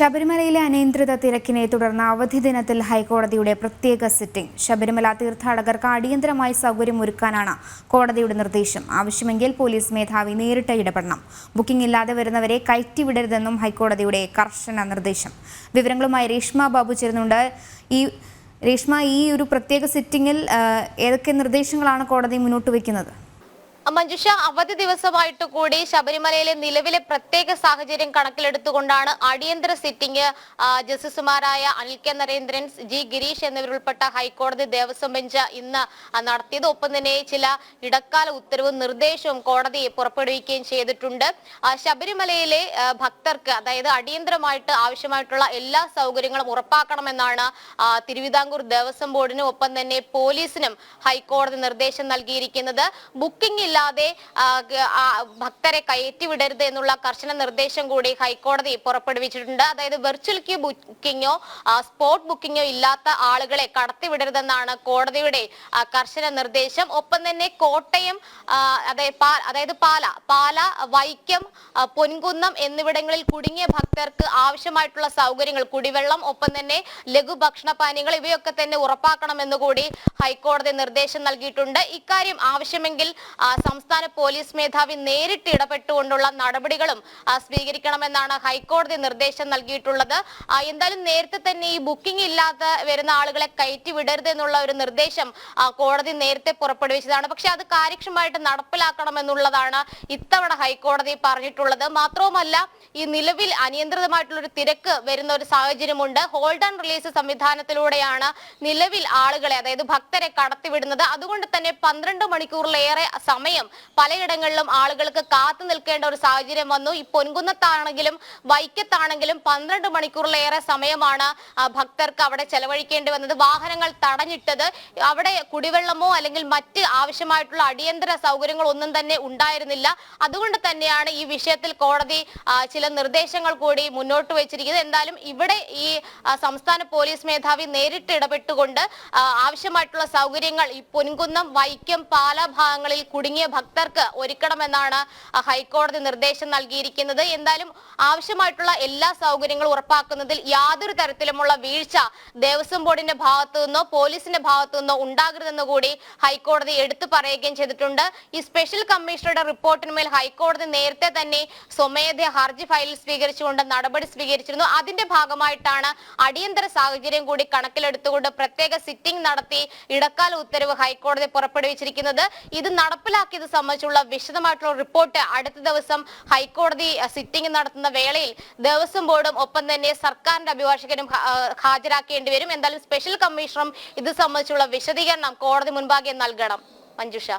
ശബരിമലയിലെ അനിയന്ത്രിത തിരക്കിനെ തുടർന്ന് അവധി ദിനത്തിൽ ഹൈക്കോടതിയുടെ പ്രത്യേക സിറ്റിംഗ്. ശബരിമല തീർത്ഥാടകർക്ക് അടിയന്തരമായി സൗകര്യം ഒരുക്കാനാണ് കോടതിയുടെ നിർദ്ദേശം. ആവശ്യമെങ്കിൽ പോലീസ് മേധാവി നേരിട്ട് ഇടപെടണം. ബുക്കിംഗ് ഇല്ലാതെ വരുന്നവരെ കയറ്റിവിടരുതെന്നും ഹൈക്കോടതിയുടെ കർശന നിർദ്ദേശം. വിവരങ്ങളുമായി രേഷ്മ ബാബു ചേരുന്നുണ്ട്. ഈ രേഷ്മ ഈ ഒരു പ്രത്യേക സിറ്റിംഗിൽ ഏതൊക്കെ നിർദ്ദേശങ്ങളാണ് കോടതി മുന്നോട്ട് വയ്ക്കുന്നത്? മഞ്ജുഷ അവധി ദിവസമായിട്ട് കൂടി ശബരിമലയിലെ നിലവിലെ പ്രത്യേക സാഹചര്യം കണക്കിലെടുത്തുകൊണ്ടാണ് അടിയന്തര സിറ്റിംഗ് ജസ്റ്റിസുമാരായ അനിൽ കെ നരേന്ദ്രൻ ജി ഗിരീഷ് എന്നിവരുൾപ്പെട്ട ഹൈക്കോടതി ദേവസ്വം ബെഞ്ച് ഇന്ന് നടത്തിയത്. ഒപ്പം തന്നെ ചില ഇടക്കാല ഉത്തരവും നിർദ്ദേശവും കോടതി പുറപ്പെടുവിക്കുകയും ചെയ്തിട്ടുണ്ട്. ശബരിമലയിലെ ഭക്തർക്ക് അതായത് അടിയന്തരമായിട്ട് ആവശ്യമായിട്ടുള്ള എല്ലാ സൗകര്യങ്ങളും ഉറപ്പാക്കണമെന്നാണ് തിരുവിതാംകൂർ ദേവസ്വം ബോർഡിനും ഒപ്പം തന്നെ പോലീസിനും ഹൈക്കോടതി നിർദ്ദേശം നൽകിയിരിക്കുന്നത്. ബുക്കിംഗ് ഇല്ലാതെ ആ, ഭക്തരെ കയറ്റിവിടരുത് എന്നുള്ള കർശന നിർദ്ദേശം കൂടി ഹൈക്കോടതി പുറപ്പെടുവിച്ചിട്ടുണ്ട്. അതായത് വെർച്വൽ ക്യൂ ബുക്കിങ്ങോ സ്പോട്ട് ബുക്കിങ്ങോ ഇല്ലാത്ത ആളുകളെ കടത്തിവിടരുതെന്നാണ് കോടതിയുടെ കർശന നിർദ്ദേശം. ഒപ്പം തന്നെ കോട്ടയം അതായത് പാല പാല വൈക്കം പൊൻകുന്നം എന്നിവിടങ്ങളിൽ കുടുങ്ങിയ ഭക്തർക്ക് ആവശ്യമായിട്ടുള്ള സൗകര്യങ്ങൾ കുടിവെള്ളം ഒപ്പം തന്നെ ലഘു ഭക്ഷണപാനീയങ്ങൾ ഇവയൊക്കെ തന്നെ ഉറപ്പാക്കണമെന്നുകൂടി ഹൈക്കോടതി നിർദ്ദേശം നൽകിയിട്ടുണ്ട്. ഇക്കാര്യം ആവശ്യമെങ്കിൽ സംസ്ഥാന പോലീസ് മേധാവി നേരിട്ട് ഇടപെട്ടുകൊണ്ടുള്ള നടപടികളും സ്വീകരിക്കണമെന്നാണ് ഹൈക്കോടതി നിർദ്ദേശം നൽകിയിട്ടുള്ളത്. എന്തായാലും നേരത്തെ തന്നെ ഈ ബുക്കിംഗ് ഇല്ലാതെ വരുന്ന ആളുകളെ കയറ്റി വിടരുത് എന്നുള്ള ഒരു നിർദ്ദേശം കോടതി നേരത്തെ പുറപ്പെടുവിച്ചതാണ്. പക്ഷെ അത് കാര്യക്ഷമമായിട്ട് നടപ്പിലാക്കണമെന്നുള്ളതാണ് ഇത്തവണ ഹൈക്കോടതി പറഞ്ഞിട്ടുള്ളത്. മാത്രവുമല്ല ഈ നിലവിൽ അനിയന്ത്രിതമായിട്ടുള്ള ഒരു തിരക്ക് വരുന്ന ഒരു സാഹചര്യമുണ്ട്. ഹോൾഡ് ആൻഡ് റിലീസ് സംവിധാനത്തിലൂടെയാണ് നിലവിൽ ആളുകളെ അതായത് ഭക്തരെ കടത്തിവിടുന്നത്. അതുകൊണ്ട് തന്നെ പന്ത്രണ്ട് മണിക്കൂറിലേറെ സമയം പലയിടങ്ങളിലും ആളുകൾക്ക് കാത്തു നിൽക്കേണ്ട ഒരു സാഹചര്യം വന്നു. ഈ പൊൻകുന്നത്താണെങ്കിലും വൈക്കത്താണെങ്കിലും പന്ത്രണ്ട് മണിക്കൂറിലേറെ സമയമാണ് ഭക്തർക്ക് അവിടെ ചെലവഴിക്കേണ്ടി വന്നത്. വാഹനങ്ങൾ തടഞ്ഞിട്ടത് അവിടെ കുടിവെള്ളമോ അല്ലെങ്കിൽ മറ്റ് ആവശ്യമായിട്ടുള്ള അടിയന്തര സൗകര്യങ്ങൾ ഒന്നും തന്നെ ഉണ്ടായിരുന്നില്ല. അതുകൊണ്ട് തന്നെയാണ് ഈ വിഷയത്തിൽ കോടതി ചില നിർദ്ദേശങ്ങൾ കൂടി മുന്നോട്ട് വെച്ചിരിക്കുന്നത്. എന്തായാലും ഇവിടെ ഈ സംസ്ഥാന പോലീസ് മേധാവി നേരിട്ട് ഇടപെട്ടുകൊണ്ട് ആവശ്യമായിട്ടുള്ള സൗകര്യങ്ങൾ ഈ പൊൻകുന്നം വൈക്കം പാല ഭാഗങ്ങളിൽ കുടുങ്ങിയ ഭക്തർക്ക് ഒരുക്കണമെന്നാണ് ഹൈക്കോടതി നിർദ്ദേശം നൽകിയിരിക്കുന്നത്. എന്തായാലും ആവശ്യമായിട്ടുള്ള എല്ലാ സൗകര്യങ്ങളും ഉറപ്പാക്കുന്നതിൽ യാതൊരു തരത്തിലുമുള്ള വീഴ്ച ദേവസ്വം ബോർഡിന്റെ ഭാഗത്തു നിന്നോ പോലീസിന്റെ ഭാഗത്തു നിന്നോ ഉണ്ടാകരുതെന്ന് കൂടി ഹൈക്കോടതി എടുത്തു പറയുകയും ചെയ്തിട്ടുണ്ട്. ഈ സ്പെഷ്യൽ കമ്മീഷണറുടെ റിപ്പോർട്ടിന്മേൽ ഹൈക്കോടതി നേരത്തെ തന്നെ സ്വമേധ ഹർജി ഫയൽ സ്വീകരിച്ചുകൊണ്ട് നടപടി സ്വീകരിച്ചിരുന്നു. അതിന്റെ ഭാഗമായിട്ടാണ് അടിയന്തര സാഹചര്യം കൂടി കണക്കിലെടുത്തുകൊണ്ട് പ്രത്യേക സിറ്റിംഗ് നടത്തി ഇടക്കാല ഉത്തരവ് ഹൈക്കോടതി പുറപ്പെടുവിച്ചിരിക്കുന്നത്. ഇത് നടപ്പിലാക്കിയത് സംബന്ധിച്ചുള്ള വിശദമായിട്ടുള്ള റിപ്പോർട്ട് അടുത്ത ദിവസം ഹൈക്കോടതി സിറ്റിംഗ് നടത്തുന്ന വേളയിൽ ദേവസ്വം ബോർഡും ഒപ്പം തന്നെ സർക്കാരിന്റെ അഭിഭാഷകനും ഹാജരാക്കേണ്ടി വരും. എന്തായാലും സ്പെഷ്യൽ കമ്മീഷണറും ഇത് സംബന്ധിച്ചുള്ള വിശദീകരണം കോടതി മുൻപാകെ നൽകണം. മഞ്ജുഷ.